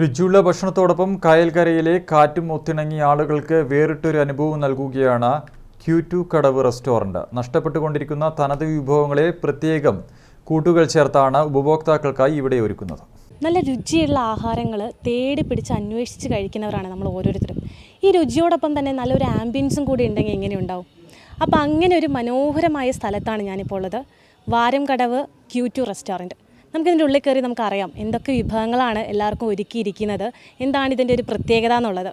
രുചിയുള്ള ഭക്ഷണത്തോടൊപ്പം കായൽക്കരയിലെ കാറ്റും ഒത്തിണങ്ങിയ ആളുകൾക്ക് വേറിട്ടൊരു അനുഭവം നൽകുകയാണ് ക്യൂ ടു കടവ് റെസ്റ്റോറന്റ് നഷ്ടപ്പെട്ടുകൊണ്ടിരിക്കുന്ന തനത് വിഭവങ്ങളെ പ്രത്യേകം കൂട്ടുകൾ ചേർത്താണ് ഉപഭോക്താക്കൾക്കായി ഇവിടെ ഒരുക്കുന്നത്. നല്ല രുചിയുള്ള ആഹാരങ്ങൾ തേടി പിടിച്ച് അന്വേഷിച്ച് കഴിക്കുന്നവരാണ് നമ്മൾ ഓരോരുത്തരും. ഈ രുചിയോടൊപ്പം തന്നെ നല്ലൊരു ആംബിയൻസും കൂടി ഉണ്ടെങ്കിൽ എങ്ങനെയുണ്ടാവും അപ്പോൾ അങ്ങനെ ഒരു മനോഹരമായ സ്ഥലത്താണ് ഞാനിപ്പോൾ ഉള്ളത്. Varam Kadavu Q two restaurant നമുക്കിതിന്റെ ഉള്ളിൽ കയറി നമുക്കറിയാം എന്തൊക്കെ വിഭവങ്ങളാണ് എല്ലാവർക്കും ഒരുക്കിയിരിക്കുന്നത്. എന്താണ് ഇതിന്റെ ഒരു പ്രത്യേകത എന്നുള്ളത്.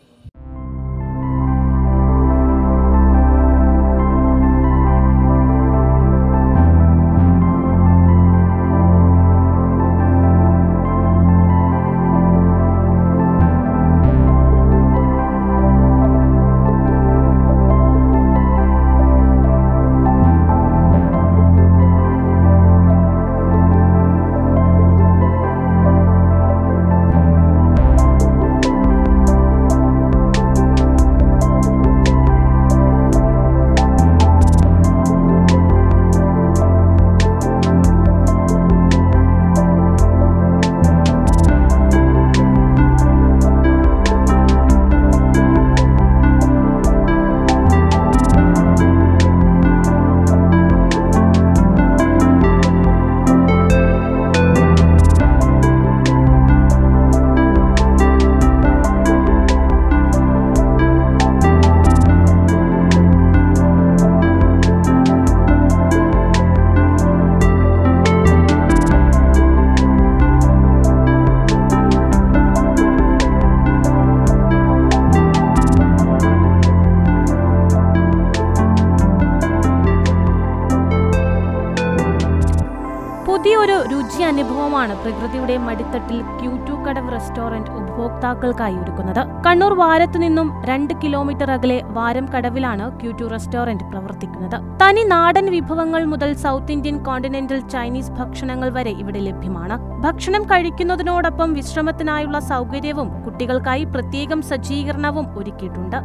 പുതിയൊരു രുചി അനുഭവമാണ് പ്രകൃതിയുടെ മടിത്തട്ടിൽ ക്യൂ ടു കടവ് റെസ്റ്റോറന്റ് ഉപഭോക്താക്കൾക്കായി ഒരുക്കുന്നത്. കണ്ണൂർ വാരത്തു നിന്നും രണ്ട് കിലോമീറ്റർ അകലെ വാരം കടവിലാണ് ക്യൂ ടു റെസ്റ്റോറന്റ് പ്രവർത്തിക്കുന്നത്. തനി നാടൻ വിഭവങ്ങൾ മുതൽ സൗത്ത് ഇന്ത്യൻ കോണ്ടിനെന്റൽ ചൈനീസ് ഭക്ഷണങ്ങൾ വരെ ഇവിടെ ലഭ്യമാണ്. ഭക്ഷണം കഴിക്കുന്നതിനോടൊപ്പം വിശ്രമത്തിനായുള്ള സൗകര്യവും കുട്ടികൾക്കായി പ്രത്യേകം സജ്ജീകരണവും ഒരുക്കിയിട്ടുണ്ട്.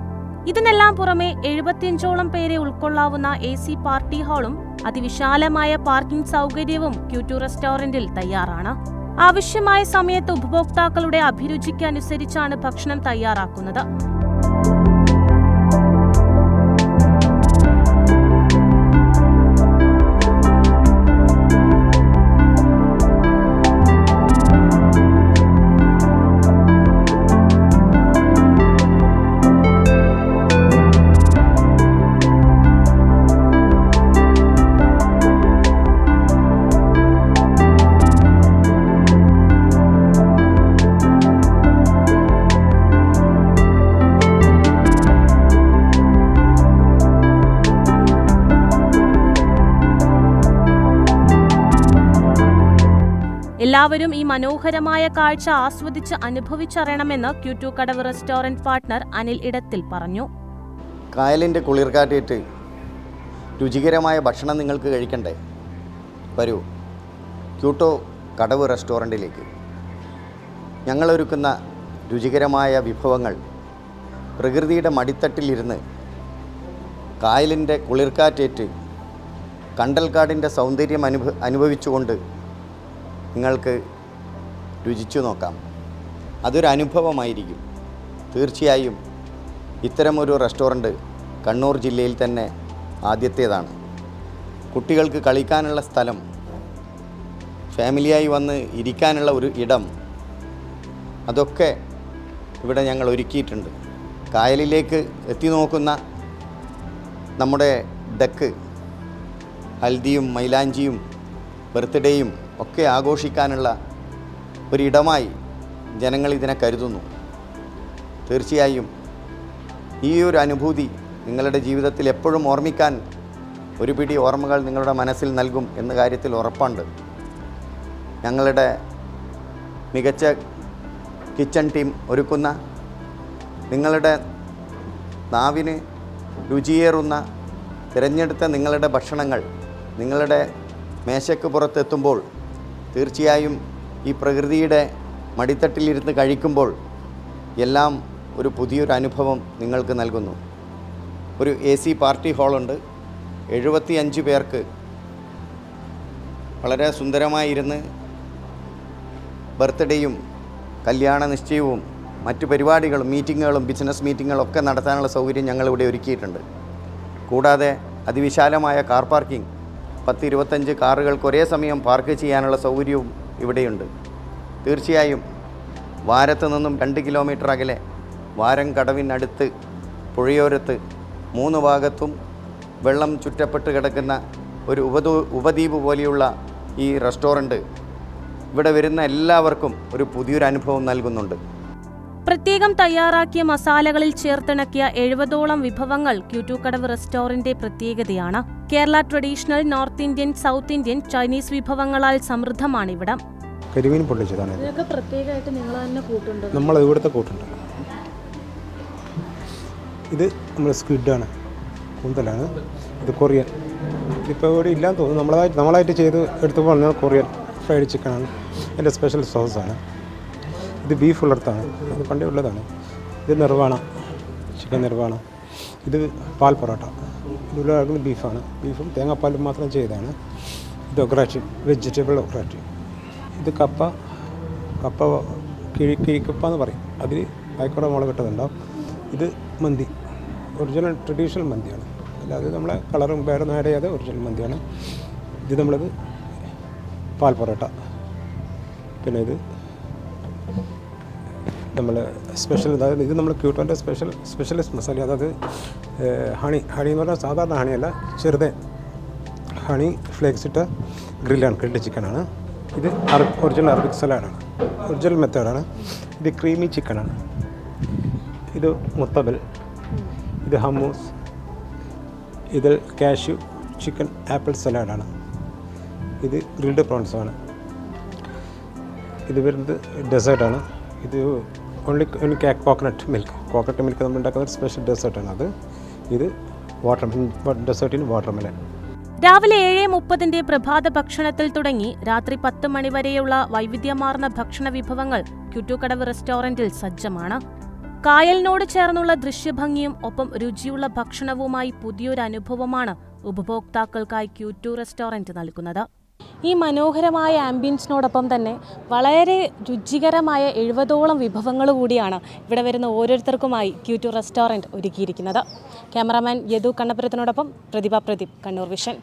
ഇതിനെല്ലാം പുറമെ എഴുപത്തിയഞ്ചോളം പേരെ ഉൾക്കൊള്ളാവുന്ന എ സി പാർട്ടി ഹാളും അതിവിശാലമായ പാർക്കിംഗ് സൗകര്യവും ക്യൂറ്റു റെസ്റ്റോറന്റിൽ തയ്യാറാണ്. ആവശ്യമായ സമയത്ത് ഉപഭോക്താക്കളുടെ അഭിരുചിക്കനുസരിച്ചാണ് ഭക്ഷണം തയ്യാറാക്കുന്നത്. എല്ലാവരും ഈ മനോഹരമായ കാഴ്ച ആസ്വദിച്ച് അനുഭവിച്ചറിയണമെന്ന് ക്യൂറ്റു കടവ് റെസ്റ്റോറന്റ് പാർട്ണർ അനിൽ ഇടത്തിൽ പറഞ്ഞു. കായലിന്റെ കുളിർക്കാറ്റേറ്റ് രുചികരമായ ഭക്ഷണം നിങ്ങൾക്ക് കഴിക്കണ്ടേ? വരൂ. ക്യൂട്ടോ കടവ് റെസ്റ്റോറന്റിലേക്ക്. ഞങ്ങളൊരുക്കുന്ന രുചികരമായ വിഭവങ്ങൾ പ്രകൃതിയുടെ മടിത്തട്ടിലിരുന്ന് കായലിന്റെ കുളിർക്കാറ്റേറ്റ് കണ്ടൽക്കാടിന്റെ സൗന്ദര്യം അനുഭ അനുഭവിച്ചുകൊണ്ട് നിങ്ങൾക്ക് രുചിച്ചു നോക്കാം. അതൊരു അനുഭവമായിരിക്കും. തീർച്ചയായും ഇത്തരമൊരു റെസ്റ്റോറന്റ് കണ്ണൂർ ജില്ലയിൽ തന്നെ ആദ്യത്തേതാണ്. കുട്ടികൾക്ക് കളിക്കാനുള്ള സ്ഥലം ഫാമിലിയായി വന്ന് ഇരിക്കാനുള്ള ഒരു ഇടം അതൊക്കെ ഇവിടെ ഞങ്ങൾ ഒരുക്കിയിട്ടുണ്ട്. കായലിലേക്ക് എത്തി നോക്കുന്ന നമ്മുടെ ഡക്ക് ഹൽദിയും മൈലാഞ്ചിയും ബർത്ത്ഡേയും ഒക്കെ ആഘോഷിക്കാനുള്ള ഒരിടമായി ജനങ്ങൾ ഇതിനെ കരുതുന്നു. തീർച്ചയായും ഈ ഒരു അനുഭൂതി നിങ്ങളുടെ ജീവിതത്തിൽ എപ്പോഴും ഓർമ്മിക്കാൻ ഒരു പിടി ഓർമ്മകൾ നിങ്ങളുടെ മനസ്സിൽ നൽകും എന്ന കാര്യത്തിൽ ഉറപ്പുണ്ട്. ഞങ്ങളുടെ മികച്ച കിച്ചൺ ടീം ഒരുക്കുന്ന നിങ്ങളുടെ നാവിന് രുചിയേറുന്ന തിരഞ്ഞെടുത്ത നിങ്ങളുടെ ഭക്ഷണങ്ങൾ നിങ്ങളുടെ മേശയ്ക്ക് പുറത്തെത്തുമ്പോൾ തീർച്ചയായും ഈ പ്രകൃതിയുടെ മടിത്തട്ടിലിരുന്ന് കഴിക്കുമ്പോൾ എല്ലാം ഒരു പുതിയൊരു അനുഭവം നിങ്ങൾക്ക് നൽകുന്നു. ഒരു എ സി പാർട്ടി ഹാളുണ്ട്. എഴുപത്തി അഞ്ച് പേർക്ക് വളരെ സുന്ദരമായിരുന്ന് ബർത്ത്ഡേയും കല്യാണ നിശ്ചയവും മറ്റു പരിപാടികളും മീറ്റിങ്ങുകളും ബിസിനസ് മീറ്റിങ്ങുകളും ഒക്കെ നടത്താനുള്ള സൗകര്യം ഞങ്ങളിവിടെ ഒരുക്കിയിട്ടുണ്ട്. കൂടാതെ അതിവിശാലമായ കാർ പാർക്കിംഗ് പത്ത് ഇരുപത്തഞ്ച് കാറുകൾക്ക് ഒരേ സമയം പാർക്ക് ചെയ്യാനുള്ള സൗകര്യവും ഇവിടെയുണ്ട്. തീർച്ചയായും വാരത്ത് നിന്നും രണ്ട് കിലോമീറ്റർ അകലെ വാരം കടവിനടുത്ത് പുഴയോരത്ത് മൂന്ന് ഭാഗത്തും വെള്ളം ചുറ്റപ്പെട്ട് കിടക്കുന്ന ഒരു ഉപദൂ ഉപദ്വീപ് പോലെയുള്ള ഈ റെസ്റ്റോറന്റ് ഇവിടെ വരുന്ന എല്ലാവർക്കും ഒരു പുതിയൊരു അനുഭവം നൽകുന്നുണ്ട്. പ്രത്യേകം തയ്യാറാക്കിയ മസാലകളിൽ ചേർത്തിണക്കിയ എഴുപതോളം വിഭവങ്ങൾ ക്യൂറ്റൂക്കടവ് റെസ്റ്റോറന്റിന്റെ പ്രത്യേകതയാണ്. Kerala traditional North Indian South Indian Chinese വിഭവങ്ങളാൽ സമൃദ്ധമാണ് ഇവിടം കരിമീൻ പൊള്ളിച്ചതാണ് ഇത്. ഇതൊക്കെ പ്രത്യേകമായിട്ട് നിങ്ങൾ തന്നെ കൂട്ടുണ്ട്. നമ്മൾ ഇവിടുത്തെ കൂട്ടുണ്ട്. ഇത് നമ്മൾ സ്ക്വിഡാണ്. കൂന്തലാണ്. ഇത് കൊറിയൻ. ഇപ്പോൾ ഇവിടെ ഇല്ലാന്ന് തോന്നുന്നു. നമ്മളായിട്ട് നമ്മളായിട്ട് ചെയ്ത് എടുത്തു പറഞ്ഞാൽ കൊറിയൻ ഫ്രൈഡ് ചിക്കനാണ്. എന്റെ സ്പെഷ്യൽ സോസാണ്. ഇത് ബീഫ് ഉള്ളർത്താണ് അത് പണ്ടേ ഉള്ളതാണ്. ഇത് നിർവാണ ചിക്കൻ നിർവാണ ഇത് പാൽ പൊറോട്ട. ഇതിലുള്ള ബീഫാണ്. ബീഫും തേങ്ങാപ്പാലും മാത്രം ചെയ്താണ് ഇത് ഒക്രാറ്റി വെജിറ്റബിൾ ഒക്രാറ്റി ഇത് കപ്പ കപ്പ കിഴി കിഴിക്കപ്പ എന്ന് പറയും. അതിൽ ആയിക്കോടെ മുളക് ഇട്ടതുണ്ടാവും. ഇത് മന്തി ഒറിജിനൽ ട്രഡീഷണൽ മന്തിയാണ്. അല്ലാതെ നമ്മളെ കളറും വേറൊന്നും ആഡ് ഒറിജിനൽ മന്തിയാണ്. ഇത് നമ്മളത് പാൽ പൊറോട്ട. പിന്നെ ഇത് നമ്മൾ സ്പെഷ്യൽ അതായത് ഇത് നമ്മൾ ക്യൂട്ടോന്റെ സ്പെഷ്യൽ സ്പെഷ്യലിസ്റ്റ് മസാല അതായത് ഹണി ഹണി എന്ന് പറഞ്ഞാൽ സാധാരണ ഹണിയല്ല ചെറുതെ ഹണി ഫ്ലേക്സ് ഇട്ട ഗ്രില്ലാണ് ഗ്രിൽഡ് ചിക്കനാണ്. ഇത് ഒറിജിനൽ അറബിക് സലാഡാണ് ഒറിജിനൽ മെത്തേഡാണ് ഇത് ക്രീമി ചിക്കനാണ് ഇത് മുത്തബൽ ഇത് ഹമ്മൂസ് ഇത് കാഷ്യൂ ചിക്കൻ ആപ്പിൾ സലാഡാണ് ഇത് ഗ്രിൽഡ് പ്രോൺസാണ് ഇത് വരുന്നത് ഡെസേർട്ടാണ് ഇത് ഓൺലി ഓൺലി കാക്ക് കോക്കനട്ട് മിൽക്ക് കോക്കനട്ട് മിൽക്ക് നമ്മൾ ഉണ്ടാക്കുന്ന ഒരു സ്പെഷ്യൽ ഡെസേർട്ടാണ് അത്. ഇത് വാട്ടർ ഡെസേർട്ടിന് വാട്ടർ മെലൻ രാവിലെ ഏഴ് മുപ്പതിന്റെ പ്രഭാത ഭക്ഷണത്തിൽ തുടങ്ങി രാത്രി പത്ത് മണിവരെയുള്ള വൈവിധ്യമാർന്ന ഭക്ഷണ വിഭവങ്ങൾ ക്യൂറ്റൂക്കടവ് റെസ്റ്റോറന്റിൽ സജ്ജമാണ്. കായലിനോട് ചേർന്നുള്ള ദൃശ്യഭംഗിയും ഒപ്പം രുചിയുള്ള ഭക്ഷണവുമായി പുതിയൊരു അനുഭവമാണ് ഉപഭോക്താക്കൾക്കായി ക്യൂറ്റു റെസ്റ്റോറന്റ് നൽകുന്നത്. ഈ മനോഹരമായ ആംബിയൻസിനോടൊപ്പം തന്നെ വളരെ രുചികരമായ എഴുപതോളം വിഭവങ്ങൾ കൂടിയാണ് ഇവിടെ വരുന്ന ഓരോരുത്തർക്കുമായി ക്യൂറ്റു റെസ്റ്റോറന്റ് ഒരുക്കിയിരിക്കുന്നത്. ക്യാമറാമാൻ യദു കണ്ണപുരത്തിനോടൊപ്പം പ്രതിഭ പ്രദീപ് കണ്ണൂർ വിഷൻ.